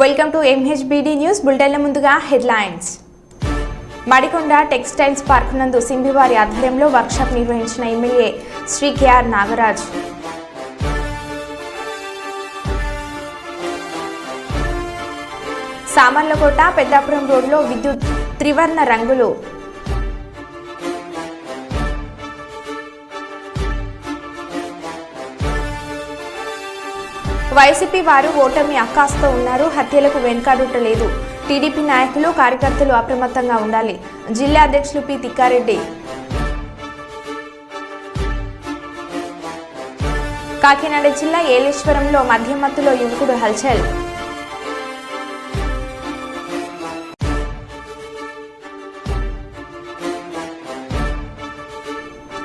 Welcome to MHBD news బులెటిన్ల ముందుగా headlines. Madikonda textiles park నందు సింబివారి ఆధ్వర్యంలో వర్క్షాప్ నిర్వహించిన ఎమ్మెల్యే శ్రీ కేఆర్ నాగరాజ్. సామర్లకోట పెద్దాపురం రోడ్లో విద్యుత్ త్రివర్ణ రంగులు వైసీపీ వారు ఓటమి అక్కాస్తో ఉన్నారు. హత్యలకు వెనుకాడుటలేదు. టీడీపీ నాయకులు కార్యకర్తలు అప్రమత్తంగా ఉండాలి. జిల్లా అధ్యక్షులు పి. తిక్కారెడ్డి. కాకినాడ జిల్లా ఏలేశ్వరంలో మధ్యమత్తులో యువకుడు హల్చల్.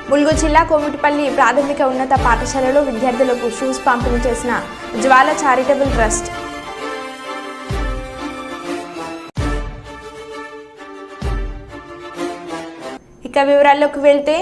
ములుగు జిల్లా కోమిటిపల్లి ప్రాథమిక ఉన్నత పాఠశాలలో విద్యార్థులకు షూస్ పంపిణీ చేసిన జ్వాల చారిటబుల్ ట్రస్ట్. ఇక వివరాల్లోకి వెళ్తే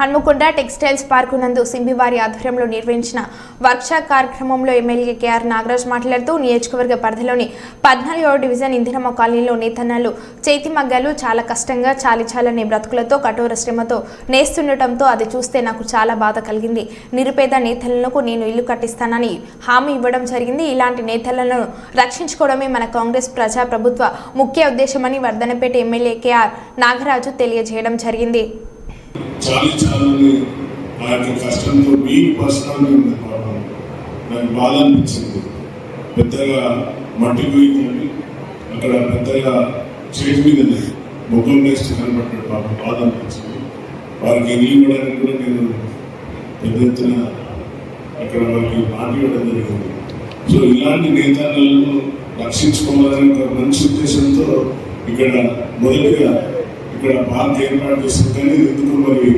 హన్మకొండ టెక్స్టైల్స్ పార్కు నందు సింబివారి ఆధ్వర్యంలో నిర్వహించిన వర్క్షాప్ కార్యక్రమంలో ఎమ్మెల్యే కేఆర్ నాగరాజ్ మాట్లాడుతూ నియోజకవర్గ పరిధిలోని పద్నాలుగవ డివిజన్ ఇందిరమ్మ కాలనీలో నేతన్నలు చేతి మగ్గాలు చాలా కష్టంగా చాలిచాలనే బ్రతుకులతో కఠోర శ్రమతో నేస్తుండటంతో అది చూస్తే నాకు చాలా బాధ కలిగింది. నిరుపేద నేతలకు నేను ఇల్లు కట్టిస్తానని హామీ ఇవ్వడం జరిగింది. ఇలాంటి నేతలను రక్షించుకోవడమే మన కాంగ్రెస్ ప్రజా ప్రభుత్వ ముఖ్య ఉద్దేశమని వర్ధనపేట ఎమ్మెల్యే కేఆర్ నాగరాజు తెలియజేయడం జరిగింది. చాలి చాలని ఆ యొక్క కష్టంతో మీకు పర్సనాలిటీ ఉంది పాపం. నాకు బాధ అనిపించింది. పెద్దగా మట్టి పోయిందండి. అక్కడ పెద్దగా చేతి మీద ముఖం వేసి కనబడ్డాడు పాపం. బాధ అనిపించింది. వారికి ఇల్లు ఇవ్వడానికి కూడా నేను పెద్ద ఎత్తున అక్కడ వారికి మాట ఇవ్వడం జరిగింది. సో ఇలాంటి నేతలను రక్షించుకోవాలని ఒక మంచి ఉద్దేశంతో ఇక్కడ మొదటిగా ఇక్కడ పార్క్ ఏర్పాటు చేసింది ఎందుకు మరి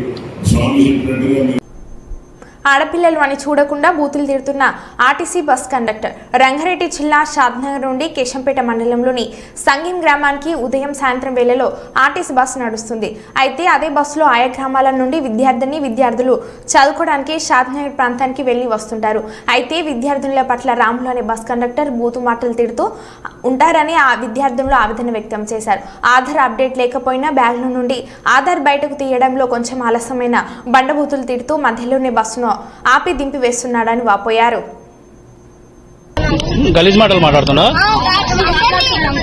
స్వామి చెప్పినట్టుగా ఆడపిల్లలు అని చూడకుండా బూతులు తీరుతున్న ఆర్టీసీ బస్ కండక్టర్ రంగారెడ్డి జిల్లా షాద్నగర్ నుండి కేశంపేట మండలంలోని సంగీం గ్రామానికి ఉదయం సాయంత్రం వేళలో ఆర్టీసీ బస్సు నడుస్తుంది. అయితే అదే బస్సులో ఆయా గ్రామాల నుండి విద్యార్థిని విద్యార్థులు చదువుకోవడానికి షాద్నగర్ ప్రాంతానికి వెళ్ళి వస్తుంటారు. అయితే విద్యార్థుల పట్ల రాములు అనే బస్ కండక్టర్ బూతు మాటలు తిడుతూ ఉంటారని ఆ విద్యార్థులు ఆవేదన వ్యక్తం చేశారు. ఆధార్ అప్డేట్ లేకపోయినా బ్యాగ్ల నుండి ఆధార్ బయటకు తీయడంలో కొంచెం ఆలస్యమైన బండబూతులు తిడుతూ మధ్యలోనే బస్సును ఆపి దింపి వేస్తున్నాడని వాపోయారు. గలీజ్ మాటలు మాట్లాడుతున్నా?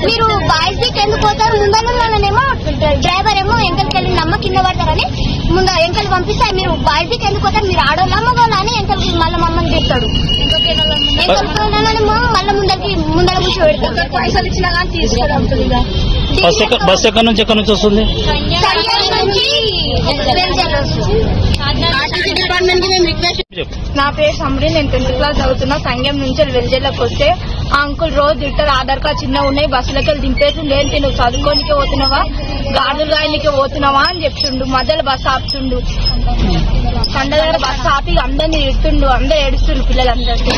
మీరు బాయ్స్కి ఎందుకు పోతారు? ముందర మననేమో డ్రైవర్ ఏమో ఎంకలకి వెళ్ళి నమ్మ కింద పడతారని ముందు ఎంకలు పంపిస్తే మీరు బాయ్స్కి ఎందుకు పోతారు? మీరు ఆడోళ్ళ మగోళ్ళ అని ఎంకలకి మళ్ళీ మమ్మల్ని తిడతాడు ఎంకలకి మళ్ళీ ముందరికి ముందర కూర్చో పెడతాడు పైసలు ఇచ్చినా కానీ తీసుకోవడం బస్ ఎక్క బస్ ఎక్కడి నుంచి ఎక్కడి నుంచి వస్తుంది? నా పేరు సమరి నేను టెన్త్ క్లాస్ చదువుతున్నా. సంఘం నుంచి వెల్జెల్లోకి వస్తే ఆ అంకుల్ రోజు తింటారు ఆధార్ కార్డ్ చిన్న ఉన్నాయి బస్సులకి వెళ్ళి దింపేసిండు ఏంటి నువ్వు చదువుకోనికే పోతున్నావా? గాడులు గాయనికే పోతున్నావా అని చెప్తుండు మధ్యలో బస్సు ఆపుతుండు. కండ దగ్గర బస్సు ఆపి అందరిని ఇడుతుండు అందరు ఏడుస్తుండు పిల్లలందరికీ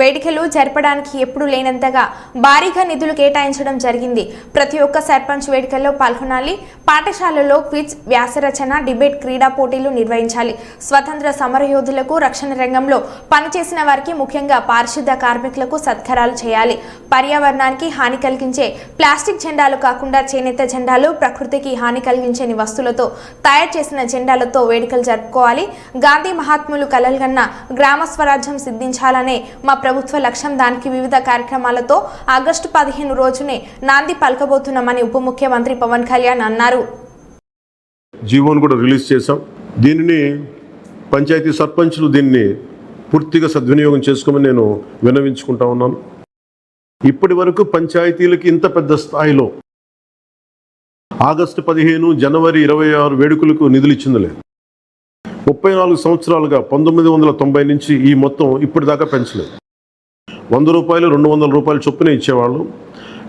వేడుకలు జరపడానికి ఎప్పుడు లేనంతగా భారీగా నిధులు కేటాయించడం జరిగింది. ప్రతి ఒక్క సర్పంచ్ వేడుకల్లో పాల్గొనాలి. పాఠశాలలో క్విజ్ వ్యాసరచన డిబేట్ క్రీడా పోటీలు నిర్వహించాలి. స్వతంత్ర సమరయోధులకు రక్షణ రంగంలో పనిచేసిన వారికి ముఖ్యంగా పారిశుద్ధ కార్మికులకు సత్కారాలు చేయాలి. పర్యావరణానికి హాని కలిగించే ప్లాస్టిక్ జెండాలు కాకుండా చేనేత జెండాలు ప్రకృతికి హాని కలిగించని వస్తువులతో తయారు చేసిన జెండాలతో వేడుకలు జరుపుకోవాలి. గాంధీ మహాత్ములు కలలుగన్న గ్రామ స్వరాజ్యం సిద్ధించాలనే మా ప్రభుత్వ లక్ష్యం దానికి వివిధ కార్యక్రమాలతో ఆగస్టు పదిహేను రోజునే నాంది పలకబోతున్నామని ఉప ముఖ్యమంత్రి పవన్ కళ్యాణ్ అన్నారు. జీవోను కూడా రిలీజ్ చేశాం. దీనిని పంచాయతీ సర్పంచ్లు దీన్ని పూర్తిగా సద్వినియోగం చేసుకోమని నేను విన్నవించుకుంటా ఉన్నాను. ఇప్పటి వరకు పంచాయతీలకి ఇంత పెద్ద స్థాయిలో ఆగస్టు పదిహేను జనవరి ఇరవై ఆరు వేడుకలకు నిధులు ఇచ్చింది లేదు. ముప్పై నాలుగు సంవత్సరాలుగా పంతొమ్మిది వందల తొంభై నుంచి ఈ మొత్తం ఇప్పటిదాకా పెంచలేదు. వంద రూపాయలు రెండు వందల రూపాయలు చొప్పున ఇచ్చేవాళ్ళు.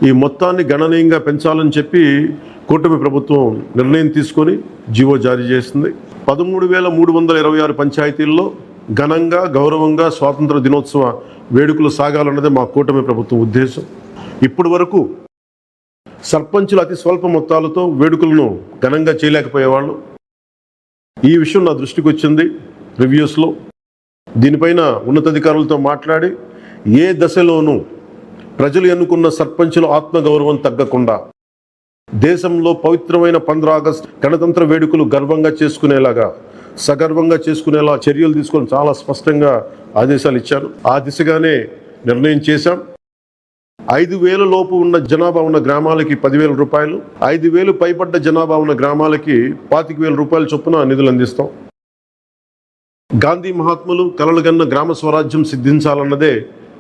ఈ మొత్తాన్ని గణనీయంగా పెంచాలని చెప్పి కూటమి ప్రభుత్వం నిర్ణయం తీసుకొని జీవో జారీ చేసింది. పదమూడు వేల మూడు వందల ఇరవై ఆరు పంచాయతీల్లో ఘనంగా గౌరవంగా స్వాతంత్ర దినోత్సవ వేడుకలు సాగాలన్నదే మా కూటమి ప్రభుత్వం ఉద్దేశం. ఇప్పటి వరకు సర్పంచులు అతి స్వల్ప మొత్తాలతో వేడుకలను ఘనంగా చేయలేకపోయేవాళ్ళు. ఈ విషయం నా దృష్టికి వచ్చింది రివ్యూస్లో. దీనిపైన ఉన్నతాధికారులతో మాట్లాడి ఏ దశలోనూ ప్రజలు ఎన్నుకున్న సర్పంచుల ఆత్మగౌరవం తగ్గకుండా దేశంలో పవిత్రమైన పంద్ర ఆగస్ట్ గణతంత్ర వేడుకలు గర్వంగా చేసుకునేలాగా సగర్వంగా చేసుకునేలా చర్యలు తీసుకొని చాలా స్పష్టంగా ఆదేశాలు ఇచ్చారు. ఆ దిశగానే నిర్ణయం చేశాం. ఐదు వేల లోపు ఉన్న జనాభా ఉన్న గ్రామాలకి పదివేల రూపాయలు ఐదు వేలు పైబడ్డ జనాభా ఉన్న గ్రామాలకి పాతిక వేల రూపాయల చొప్పున నిధులు అందిస్తాం. గాంధీ మహాత్ములు కలలుగన్న గ్రామ స్వరాజ్యం సిద్ధించాలన్నదే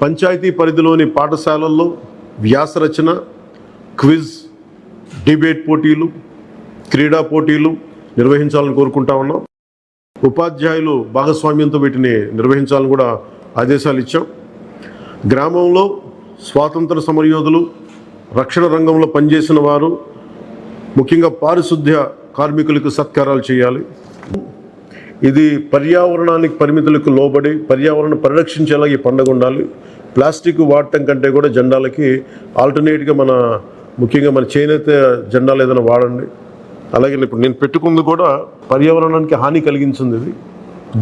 పంచాయతీ పరిధిలోని పాఠశాలల్లో వ్యాసరచన క్విజ్ డిబేట్ పోటీలు క్రీడా పోటీలు నిర్వహించాలని కోరుకుంటా ఉన్నాం. ఉపాధ్యాయులు భాగస్వామ్యంతో వీటిని నిర్వహించాలని కూడా ఆదేశాలు ఇచ్చాం. గ్రామంలో స్వాతంత్ర సమరయోధులు రక్షణ రంగంలో పనిచేసిన వారు ముఖ్యంగా పారిశుద్ధ్య కార్మికులకు సత్కారాలు చేయాలి. ఇది పర్యావరణానికి పరిమితులకు లోబడి పర్యావరణ పరిరక్షించేలా ఈ పండుగ ఉండాలి. ప్లాస్టిక్ వాడటం కంటే కూడా జెండాలకి ఆల్టర్నేట్గా మన ముఖ్యంగా మన చేనేత జెండాలు ఏదైనా వాడండి. అలాగే ఇప్పుడు నేను పెట్టుకుంది కూడా పర్యావరణానికి హాని కలిగించింది ఇది.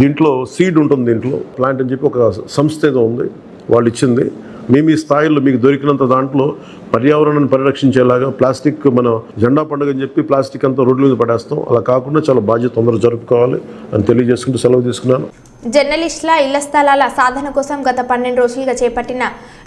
దీంట్లో సీడ్ ఉంటుంది దీంట్లో. ప్లాంట్ అని చెప్పి ఒక సంస్థ ఏదో ఉంది. వాళ్ళు ఇచ్చింది. మీ మీ స్థాయిలో మీకు దొరికినంత దాంట్లో పర్యావరణాన్ని పరిరక్షించేలాగా ప్లాస్టిక్ మన జెండా పండుగ అని చెప్పి ప్లాస్టిక్ అంతా రోడ్ల మీద పడేస్తాం. అలా కాకుండా చాలా బాధ్యత తొందరగా జరుపుకోవాలి అని తెలియజేసుకుంటూ సెలవు తీసుకున్నాను. జర్నలిస్టుల ఇళ్ళ స్థలాల సాధన కోసం గత పన్నెండు రోజులుగా చేపట్టిన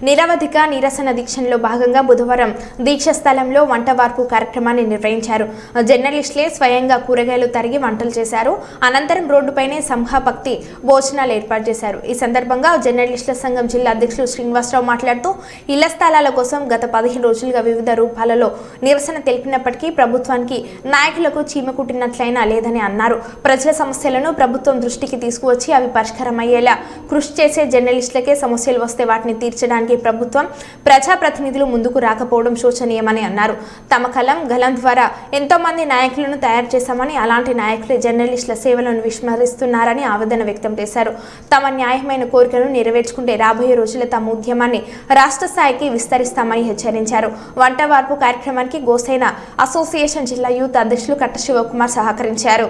నిరవధిక నిరసన దీక్షలో భాగంగా బుధవారం దీక్ష స్థలంలో వంట వార్పు కార్యక్రమాన్ని నిర్వహించారు. జర్నలిస్టులే స్వయంగా కూరగాయలు తరిగి వంటలు చేశారు. అనంతరం రోడ్డుపైనే సంఘభక్తి భోజనాలు ఏర్పాటు చేశారు. ఈ సందర్భంగా జర్నలిస్టుల సంఘం జిల్లా అధ్యక్షులు శ్రీనివాసరావు మాట్లాడుతూ ఇళ్ళ స్థలాల కోసం గత పదిహేను రోజులుగా వివిధ రూపాలలో నిరసన తెలిపినప్పటికీ ప్రభుత్వానికి నాయకులకు చీమ కుట్టినట్లయినా లేదని అన్నారు. ప్రజల సమస్యలను ప్రభుత్వం దృష్టికి తీసుకువచ్చి అవి పరిష్కారం అయ్యేలా కృషి చేసే జర్నలిస్టులకే సమస్యలు వస్తే వాటిని తీర్చడానికి ప్రభుత్వం ప్రజాప్రతినిధులు ముందుకు రాకపోవడం శోచనీయమని అన్నారు. తమ కలం గలం ద్వారా ఎంతో మంది నాయకులను తయారు చేశామని అలాంటి నాయకులే జర్నలిస్టుల సేవలను విస్మరిస్తున్నారని ఆవేదన వ్యక్తం చేశారు. తమ న్యాయమైన కోరికలను నెరవేర్చుకుంటే రాబోయే రోజుల్లో తమ ఉద్యమాన్ని రాష్ట్ర స్థాయికి విస్తరిస్తామని హెచ్చరించారు. వంట వార్పు కార్యక్రమానికి గోసైన అసోసియేషన్ జిల్లా యూత్ అధ్యక్షులు కట్ట శివకుమార్ సహకరించారు.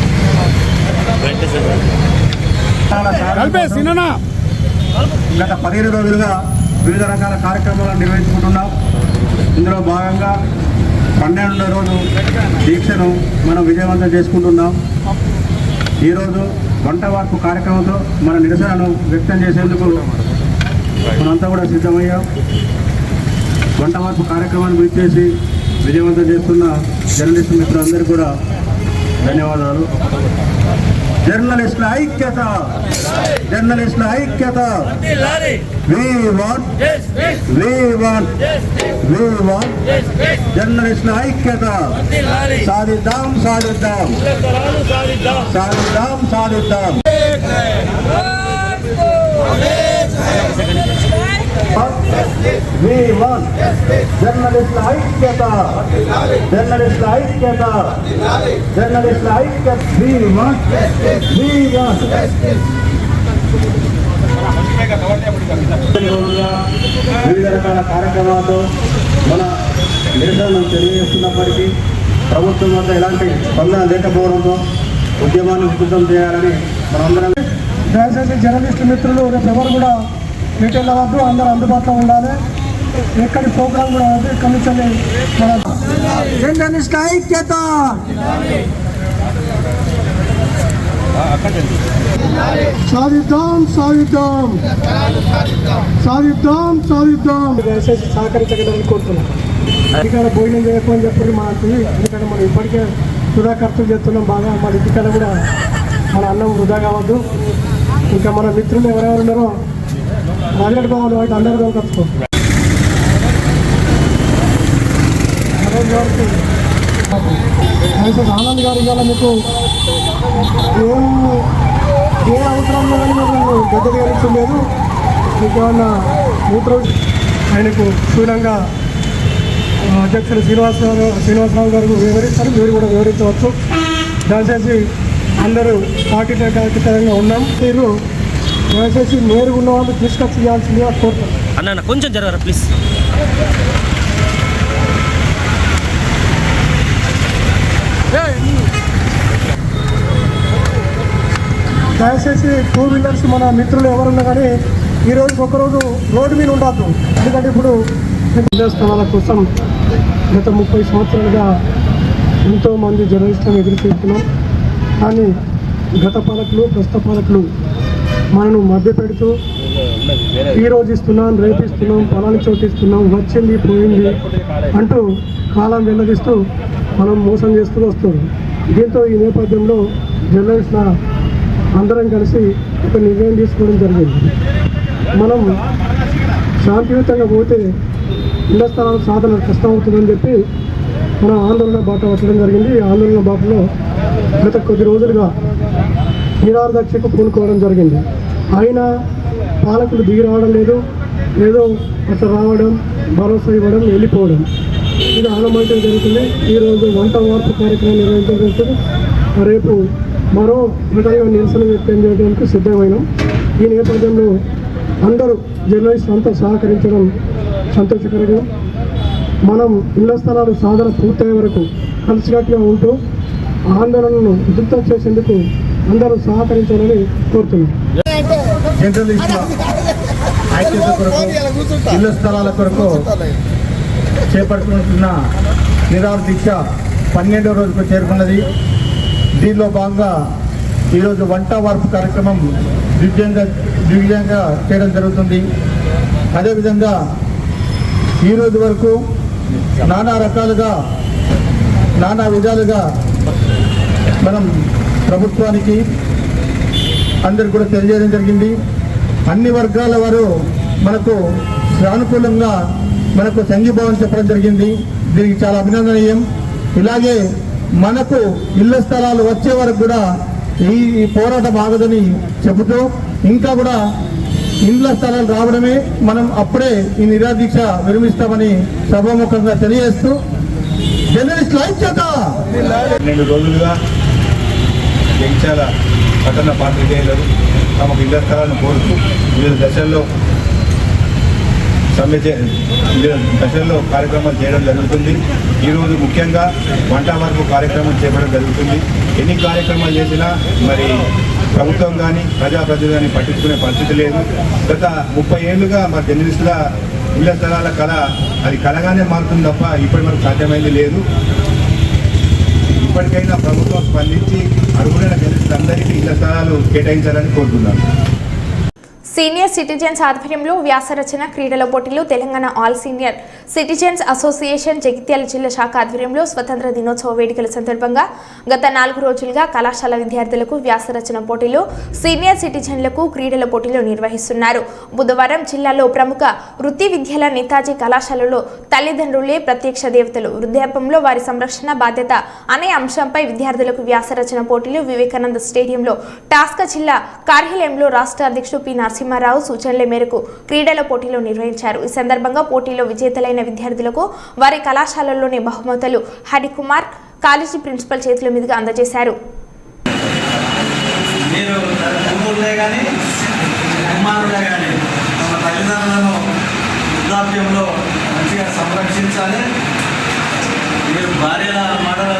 గత పదిహేను రోజులుగా వివిధ రకాల కార్యక్రమాలను నిర్వహించుకుంటున్నాం. ఇందులో భాగంగా పన్నెండో రోజు దీక్షను మనం విజయవంతం చేసుకుంటున్నాం. ఈరోజు వంట వార్పు కార్యక్రమంతో మన నిరసనను వ్యక్తం చేసేందుకు మనంతా కూడా సిద్ధమయ్యాం. వంట వార్పు కార్యక్రమాన్ని విచ్చేసి విజయవంతం చేస్తున్న జర్నలిస్ట్ మిత్రులందరికీ కూడా ధన్యవాదాలు. జర్నలిస్టుల ఐక్యత. జర్నలిస్టుల ఐక్యత. జర్నలిస్టుల ఐక్యత. సాధిద్దాం సాధిద్దాం. సాధిద్దాం సాధిద్దాం. వి జర్నలిస్టుల ఐక్యత జర్నలిస్టుల ఐక్యత జర్నలిస్టుల ఐక్యత వి వాంట్ వి వాంట్ వివిధ రకాల కార్యక్రమాలతో మన నిరసనను తెలియజేస్తున్నప్పటికీ ప్రభుత్వం వద్ద ఎలాంటి స్పందన లేకపోవడంతో ఉద్యమాన్ని ఉధృతం చేయాలని మనందరం దయచేసి జర్నలిస్టు మిత్రులు రేపు ఎవరు కూడా రిటైల్ అవ్వద్దు అందరూ అందుబాటులో ఉండాలి. ఎక్కడి ప్రోగ్రామ్ కూడా అవుతుంది ఇక్కడి నుంచి మన ఐక్యత! సాధిద్దాం సాధిద్దాం! సాధిద్దాం సాధిద్దాం! దయచేసి సహకరించగలని కోరుతున్నాం. ఇక్కడ భోజనం చేయకపోని చెప్పి మా ఎందుకంటే మనం ఇప్పటికే వృధా ఖర్చులు చేస్తున్నాం. బాగా మన ఇంటికాడ కూడా మన అన్నం వృధా కావద్దు. ఇంకా మన మిత్రులు ఎవరెవరు ఉన్నారో రాజగడ్ బాబు అయితే అందరితో ఖర్చుకో ఆనంద్ గారు ఇవాళ మీకు ఏం ఏ అవసరం లేదని పెద్ద దగ్గర లేదు మీకు ఏమన్నా మూత్రం ఆయనకు క్షుణ్ణంగా అధ్యక్షుడు శ్రీనివాసరావు శ్రీనివాసరావు గారు వివరిస్తారు మీరు కూడా వివరించవచ్చు దయచేసి అందరూ పార్టీకరంగా ఉన్నాం మీరు దయచేసి నేరుగా ఉన్న వాళ్ళు తీసుకొచ్చి ఇవ్వాల్సిందిగా కోరుతాం అన్న కొంచెం జరగరా ప్లీజ్ దయచేసి టూ వీలర్స్ మన మిత్రులు ఎవరున్నా కానీ ఈ రోజు ఒకరోజు రోడ్డు మీద ఉండద్దు. ఎందుకంటే ఇప్పుడు స్థలాల కోసం గత ముప్పై సంవత్సరాలుగా ఎంతోమంది జర్నలిస్టులను ఎదురు చూస్తున్నాం. కానీ గత పాలకులు ప్రస్తుత పాలకులు మనను మభ్యపెడుతూ ఈ రోజు ఇస్తున్నాం రేపు ఇస్తున్నాం పొలాన్ని చోటిస్తున్నాం వచ్చింది పోయింది అంటూ కాలం వెల్లదిస్తూ మనం మోసం చేస్తూ వస్తుంది దీంతో ఈ నేపథ్యంలో జర్నలిస్టుల అందరం కలిసి ఒక నిర్ణయం తీసుకోవడం జరిగింది. మనం శాంతియుతంగా పోతే ఇళ్ళ స్థలాల సాధన కష్టం అవుతుందని చెప్పి మన ఆందోళన బాట పట్టడం జరిగింది. ఈ ఆందోళన బాటలో గత కొద్ది రోజులుగా నిరాదక్షకు పూనుకోవడం జరిగింది. అయినా పాలకులు దిగి రావడం లేదు. ఏదో అసలు రావడం భరోసా ఇవ్వడం వెళ్ళిపోవడం. ఇది ఆనమైతే జరుగుతుంది. ఈరోజు వంట వార్పు కార్యక్రమం నిర్వహించడం రేపు మరో విధంగా నిరసన వ్యక్తం చేయడానికి సిద్ధమైనాం. ఈ నేపథ్యంలో అందరూ జర్నలిస్ట్ అంతా సహకరించడం సంతోషకరంగా మనం ఇళ్ళ స్థలాలు సాధన పూర్తయ్యే వరకు కలిసికట్టుగా ఉంటూ ఆందోళనను ఉధృతం చేసేందుకు అందరూ సహకరించాలని కోరుతున్నాను జర్నలిస్టుల ఐక్యత కొరకు ఇళ్ళ స్థలాల కొరకు చేపడుతున్న నిరాహార దీక్ష పన్నెండవ రోజుకు చేరుకున్నది. దీనిలో భాగంగా ఈరోజు వంట వార్పు కార్యక్రమం దిగ్విజయంగా దిగ్విజయంగా చేయడం జరుగుతుంది. అదేవిధంగా ఈరోజు వరకు నానా రకాలుగా నానా విధాలుగా మనం ప్రభుత్వానికి అందరికి కూడా తెలియజేయడం జరిగింది. అన్ని వర్గాల వారు మనకు సానుకూలంగా మనకు సంఘీభావం చెప్పడం జరిగింది. దీనికి చాలా అభినందనీయం. ఇలాగే మనకు ఇళ్ళ స్థలాలు వచ్చే వరకు కూడా ఈ ఈ పోరాటం ఆగదని చెబుతూ ఇంకా కూడా ఇండ్ల స్థలాలు రావడమే మనం అప్పుడే ఈ నిరాదీక్ష విరమిస్తామని సభాముఖంగా తెలియజేస్తూ జర్నలిస్టుల చేత రెండు రోజులుగా జగిత్యాల పట్టణ పాత్రికేయులు తమకు ఇళ్ళ స్థలాలను కోరుతూ వివిధ దశల్లో సమ్మె చే దశల్లో కార్యక్రమాలు చేయడం జరుగుతుంది. ఈరోజు ముఖ్యంగా వంట వరకు కార్యక్రమం చేపడం జరుగుతుంది. ఎన్ని కార్యక్రమాలు చేసినా మరి ప్రభుత్వం కానీ ప్రజాప్రతినిధులు కానీ పట్టించుకునే పరిస్థితి లేదు. గత ముప్పై ఏళ్ళుగా మా జర్నలిస్టుల ఇళ్ళ స్థలాల కళ అది కళగానే మారుతుంది తప్ప ఇప్పటి వరకు సాధ్యమైంది లేదు. ఇప్పటికైనా ప్రభుత్వం స్పందించి అందరికీ ఇళ్ళ స్థలాలు కేటాయించాలని కోరుతున్నాను. సీనియర్ సిటిజన్స్ ఆధ్వర్యంలో వ్యాసరచన క్రీడల పోటీలు Telangana all senior citizens association Jagtial జిల్లా శాఖ ఆధ్వర్యంలో స్వతంత్ర దినోత్సవ వేడుకల సందర్భంగా గత నాలుగు రోజులుగా కళాశాల విద్యార్థులకు వ్యాసరచన పోటీలు సీనియర్ సిటిజన్లకు క్రీడల పోటీలు నిర్వహిస్తున్నారు. బుధవారం జిల్లాలో ప్రముఖ వృత్తి విద్యల నేతాజీ కళాశాలలో తల్లిదండ్రులే ప్రత్యక్ష దేవతలు. వృద్ధాపంలో వారి సంరక్షణ బాధ్యత అనే అంశంపై విద్యార్థులకు వ్యాసరచన పోటీలు వివేకానంద స్టేడియంలో టాస్క జిల్లా కార్యాలయంలో రాష్ట్ర అధ్యక్షుడు పి. నరసింహారావు సూచనల మేరకు క్రీడల పోటీలు నిర్వహించారు. ఈ సందర్భంగా పోటీలో విజేతలైన విద్యార్థులకు వారి కళాశాలలోని బహుమతులు హరికుమార్ కాలేజీ ప్రిన్సిపల్ చేతుల మీదుగా అందజేశారు. మీరు మంచిగా సంరక్షించాలి. మీరు భార్యల మాటల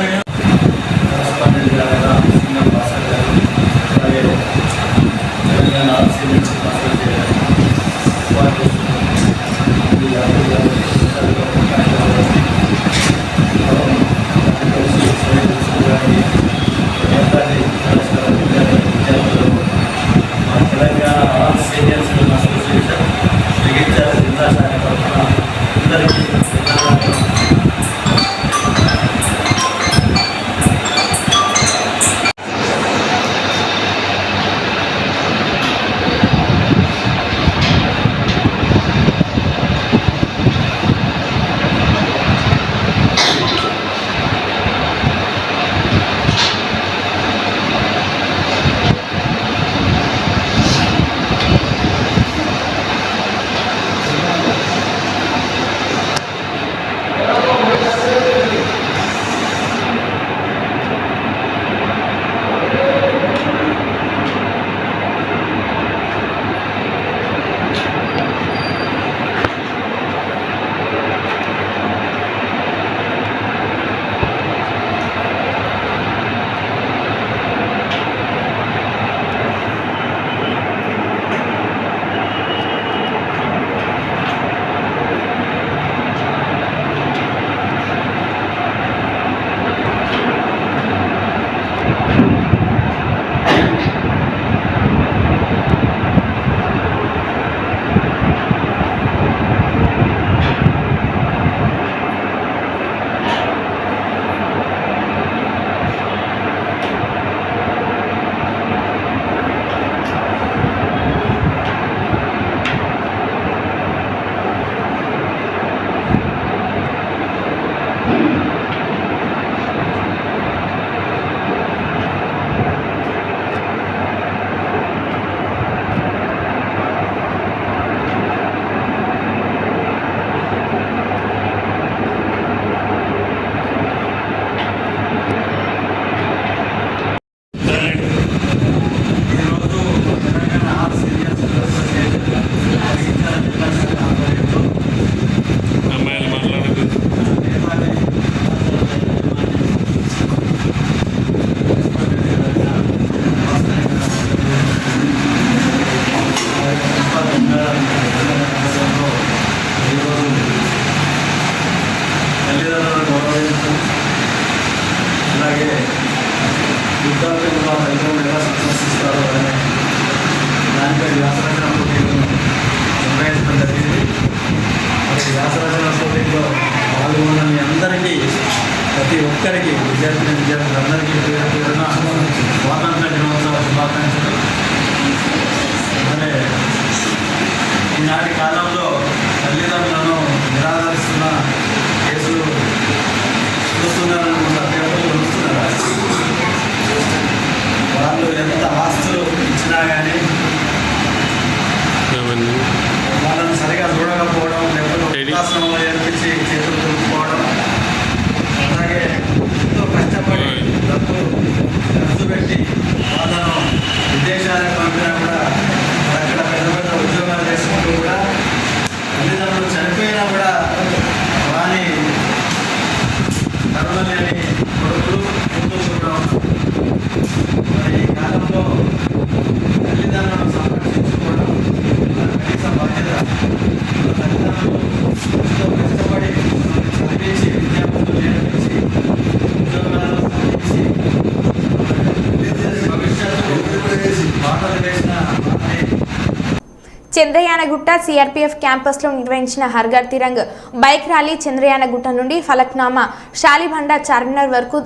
చంద్రయానగుట్ట సిఆర్పీఎఫ్ క్యాంపస్లో నిర్వహించిన హర్ఘర్ తిరంగ్ బైక్ ర్యాలీ చంద్రయానగుట్ట నుండి ఫలక్నామా షాలిబండ చార్మినార్ వరకు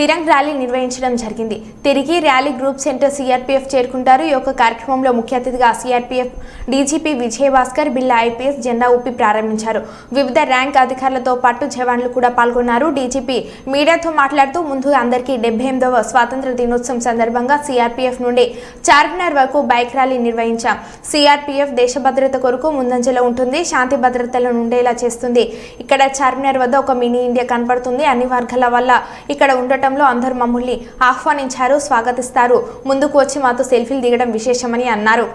తిరంగ్ ర్యాలీ నిర్వహించడం జరిగింది. తిరిగి ర్యాలీ గ్రూప్ సెంటర్ సిఆర్పీఎఫ్ చేరుకుంటారు. ఈ యొక్క కార్యక్రమంలో ముఖ్య అతిథిగా సిఆర్పీఎఫ్ డీజీపీ విజయభాస్కర్ బిల్లా ఐపీఎస్ జెండా ఊపి ప్రారంభించారు. వివిధ ర్యాంక్ అధికారులతో పాటు జవాన్లు కూడా పాల్గొన్నారు. డీజీపీ మీడియాతో మాట్లాడుతూ ముందు అందరికీ డెబ్బై ఎనిమిదవ స్వాతంత్ర దినోత్సవం సందర్భంగా సిఆర్పీఎఫ్ నుండి చార్మినార్ వరకు బైక్ ర్యాలీ నిర్వహించాం. సిఆర్పీఎఫ్ దేశ భద్రత కొరకు ముందంజలో ఉంటుంది. శాంతి భద్రతలను ఉండేలా చేస్తుంది. ఇక్కడ చార్మినార్ వద్ద ఒక మినీ ఇండియా కనపడుతుంది. అన్ని వర్గాల వల్ల ఇక్కడ ఉండటం కార్యక్రమంలో అందరూ మమ్మల్ని ఆహ్వానించారు స్వాగతిస్తారు. ముందుకు వచ్చి మాతో సెల్ఫీలు దిగడం విశేషమని అన్నారు.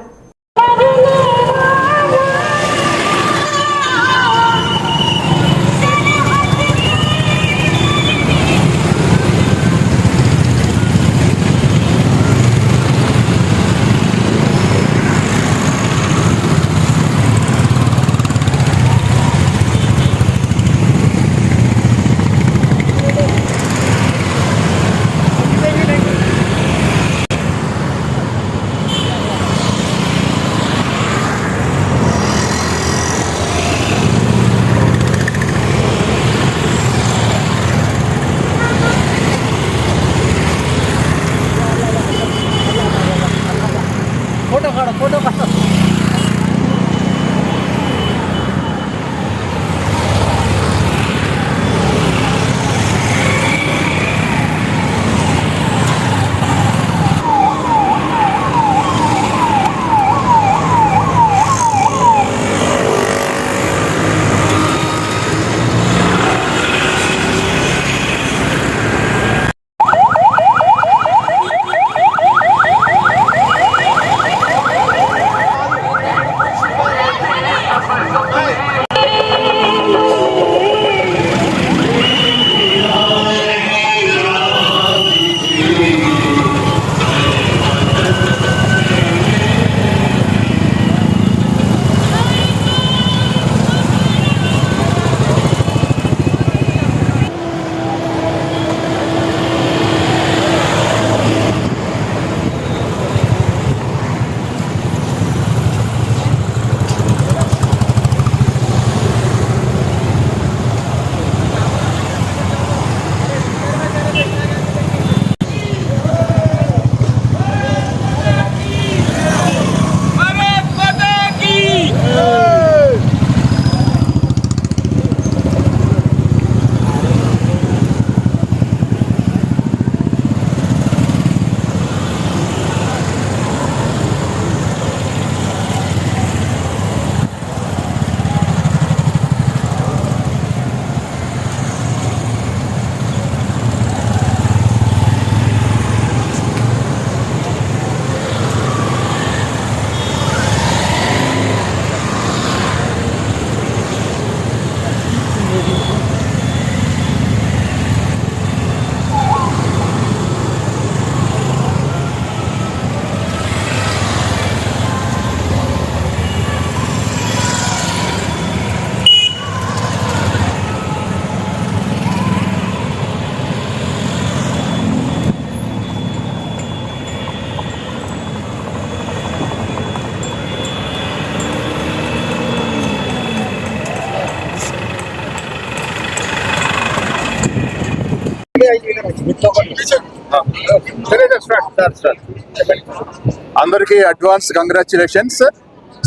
అందరికీ అడ్వాన్స్ కంగ్రాచులేషన్స్.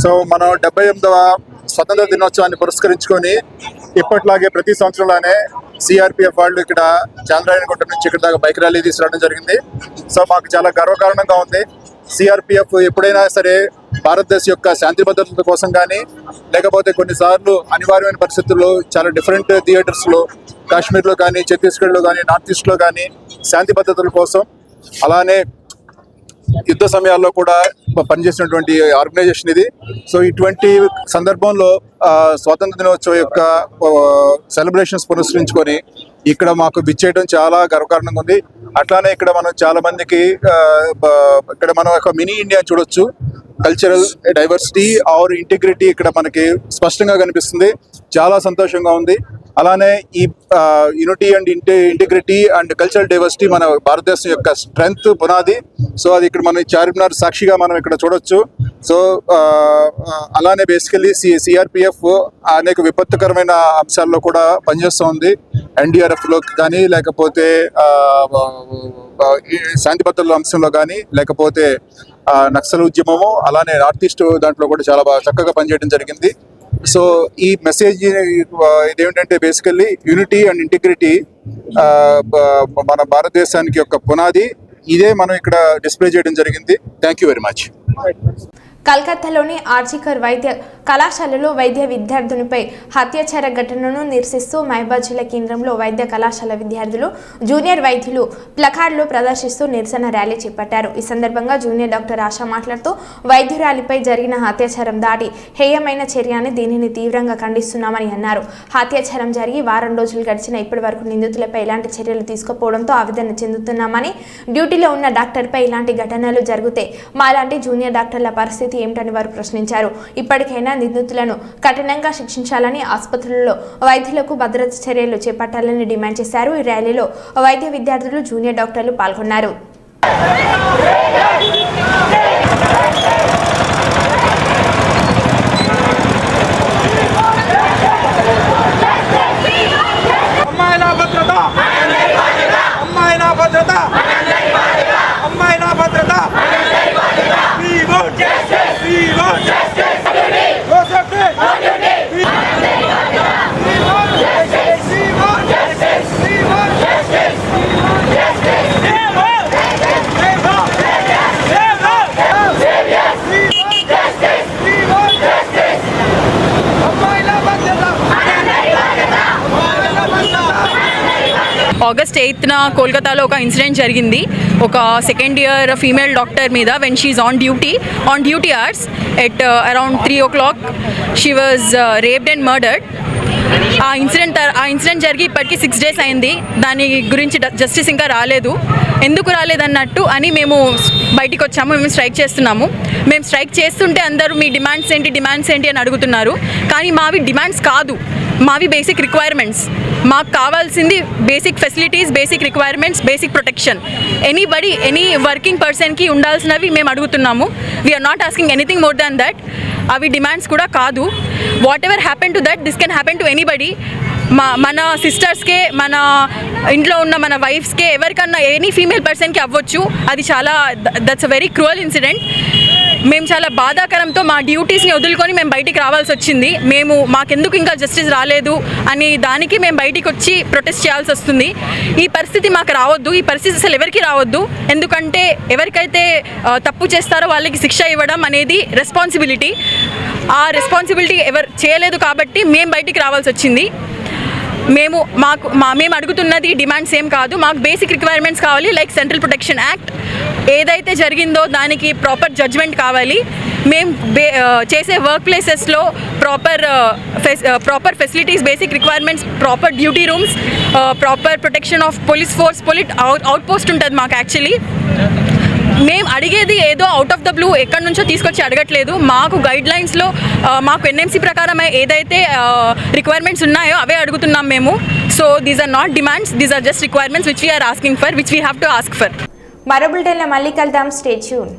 సో మనం డెబ్బై ఎనిమిదవ స్వతంత్ర దినోత్సవాన్ని పురస్కరించుకొని ఇప్పట్లాగే ప్రతి సంవత్సరంలోనే సిఆర్పిఎఫ్ వాళ్ళు ఇక్కడ చాంద్రాయణగుట్ట నుంచి ఇక్కడ దాకా బైక్ ర్యాలీ తీసుకురావడం జరిగింది. సో మాకు చాలా గర్వకారణంగా ఉంది. సిఆర్పిఎఫ్ ఎప్పుడైనా సరే భారతదేశం యొక్క శాంతి భద్రతల కోసం కానీ లేకపోతే కొన్నిసార్లు అనివార్యమైన పరిస్థితుల్లో చాలా డిఫరెంట్ థియేటర్స్లో కాశ్మీర్లో కానీ ఛత్తీస్గఢ్లో కానీ నార్త్ ఈస్ట్లో కానీ శాంతి భద్రతల కోసం అలానే యుద్ధ సమయాల్లో కూడా పనిచేసినటువంటి ఆర్గనైజేషన్ ఇది. సో ఇటువంటి సందర్భంలో ఆ, స్వాతంత్ర దినోత్సవం యొక్క సెలబ్రేషన్స్ పురస్కరించుకొని ఇక్కడ మాకు విచ్చేయడం చాలా గర్వకారణంగా ఉంది. అట్లానే ఇక్కడ మనం చాలా మందికి ఇక్కడ మనం ఒక మినీ ఇండియా చూడొచ్చు. కల్చరల్ డైవర్సిటీ ఆర్ ఇంటిగ్రిటీ ఇక్కడ మనకి స్పష్టంగా కనిపిస్తుంది. చాలా సంతోషంగా ఉంది. అలానే ఈ యూనిటీ అండ్ ఇంటి ఇంటిగ్రిటీ అండ్ కల్చరల్ డైవర్సిటీ మన భారతదేశం యొక్క స్ట్రెంగ్త్ పునాది. సో అది ఇక్కడ మనం చార్మినార్ సాక్షిగా మనం ఇక్కడ చూడొచ్చు. సో అలానే బేసికలీ సి సిఆర్పిఎఫ్ అనేక విపత్తుకరమైన అంశాల్లో కూడా పనిచేస్తుంది ఎన్డీఆర్ఎఫ్లో కానీ లేకపోతే ఈ శాంతి భద్రతల అంశంలో కానీ లేకపోతే నక్సల్ ఉద్యమము అలానే నార్త్ ఈస్ట్ దాంట్లో కూడా చాలా బాగా చక్కగా పనిచేయడం జరిగింది. సో ఈ మెసేజ్ ఇదేమిటంటే బేసికల్లీ యూనిటీ అండ్ ఇంటిగ్రిటీ మన భారతదేశానికి యొక్క పునాది. ఇదే మనం ఇక్కడ డిస్ప్లే చేయడం జరిగింది. థ్యాంక్ యూ వెరీ మచ్ కలకత్తాలోని ఆర్జికర్ వైద్య కళాశాలలో వైద్య విద్యార్థునిపై హత్యాచార ఘటనను నిరసిస్తూ మహబాద్ జిల్లా కేంద్రంలో వైద్య కళాశాల విద్యార్థులు జూనియర్ వైద్యులు ప్లకార్డులు ప్రదర్శిస్తూ నిరసన ర్యాలీ చేపట్టారు. ఈ సందర్భంగా జూనియర్ డాక్టర్ ఆశ మాట్లాడుతూ వైద్యురాలిపై జరిగిన అత్యాచారం దాటి హేయమైన చర్య అని దీనిని తీవ్రంగా ఖండిస్తున్నామని అన్నారు. అత్యాచారం జరిగి వారం రోజులు గడిచిన ఇప్పటి వరకు నిందితులపై ఎలాంటి చర్యలు తీసుకోకపోవడంతో ఆవేదన చెందుతున్నామని డ్యూటీలో ఉన్న డాక్టర్పై ఇలాంటి ఘటనలు జరిగితే మాలాంటి జూనియర్ డాక్టర్ల పరిస్థితి ఏమిటని వారు ప్రశ్నించారు. ఇప్పటికైనా నిందితులను కఠినంగా శిక్షించాలని ఆసుపత్రుల్లో వైద్యులకు భద్రత చర్యలు చేపట్టాలని డిమాండ్ చేశారు. ఈ ర్యాలీలో వైద్య విద్యార్థులు జూనియర్ డాక్టర్లు పాల్గొన్నారు. ఆగస్ట్ ఎయిత్న కోల్కతాలో ఒక ఇన్సిడెంట్ జరిగింది. ఒక సెకండ్ ఇయర్ ఫీమేల్ డాక్టర్ మీద when she on duty on duty hours at around three o'clock she was raped and murdered ఆ ఇన్సిడెంట్ ఆ ఇన్సిడెంట్ జరిగి ఇప్పటికీ సిక్స్ డేస్ అయింది. దాని గురించి జస్టిస్ ఇంకా రాలేదు. ఎందుకు రాలేదన్నట్టు అని మేము బయటికి వచ్చాము. మేము స్ట్రైక్ చేస్తున్నాము. మేము స్ట్రైక్ చేస్తుంటే అందరూ మీ డిమాండ్స్ ఏంటి డిమాండ్స్ ఏంటి అని అడుగుతున్నారు. కానీ మావి డిమాండ్స్ కాదు. మావి బేసిక్ రిక్వైర్మెంట్స్ మాకు కావాల్సింది basic facilities basic requirements basic protection anybody any working పర్సన్కి ఉండాల్సినవి మేము అడుగుతున్నాము. We are not asking anything more than that అవి డిమాండ్స్ కూడా కాదు. Whatever happen to that this can happen to anybody మా మన సిస్టర్స్కే మన ఇంట్లో ఉన్న మన వైఫ్స్కే ఎవరికన్నా ఎనీ ఫీమేల్ పర్సన్కి అవ్వచ్చు. అది చాలా that's a very cruel incident మేము చాలా బాధాకరంతో మా డ్యూటీస్ని వదులుకొని మేము బయటికి రావాల్సి వచ్చింది. మేము మాకెందుకు ఇంకా జస్టిస్ రాలేదు అని దానికి మేము బయటికి వచ్చి ప్రొటెస్ట్ చేయాల్సి వస్తుంది. ఈ పరిస్థితి మాకు రావద్దు. ఈ పరిస్థితి అసలు ఎవరికి రావద్దు. ఎందుకంటే ఎవరికైతే తప్పు చేస్తారో వాళ్ళకి శిక్ష ఇవ్వడం అనేది రెస్పాన్సిబిలిటీ ఆ రెస్పాన్సిబిలిటీ ఎవరు చేయలేదు కాబట్టి మేము బయటికి రావాల్సి వచ్చింది. మేము మాకు మా మేము అడుగుతున్నది డిమాండ్స్ ఏం కాదు. మాకు బేసిక్ రిక్వైర్మెంట్స్ కావాలి. లైక్ సెంట్రల్ ప్రొటెక్షన్ యాక్ట్ ఏదైతే జరిగిందో దానికి ప్రాపర్ జడ్జ్మెంట్ కావాలి. మేము బే చేసే వర్క్ ప్లేసెస్లో proper proper facilities basic requirements proper duty rooms proper protection of police force police out post ఉంటుంది మాకు యాక్చువల్లీ. మేము అడిగేది ఏదో అవుట్ ఆఫ్ ద బ్లూ ఎక్కడి నుంచో తీసుకొచ్చి అడగట్లేదు. మాకు గైడ్ లైన్స్లో మాకు ఎన్ఎంసీ ప్రకారం ఏదైతే రిక్వైర్మెంట్స్ ఉన్నాయో అవే అడుగుతున్నాం మేము. So these are not demands these are just requirements which we are asking for which we have to ask for మరో బులెటిన్లో మళ్ళీ కలుద్దాం. Stay tune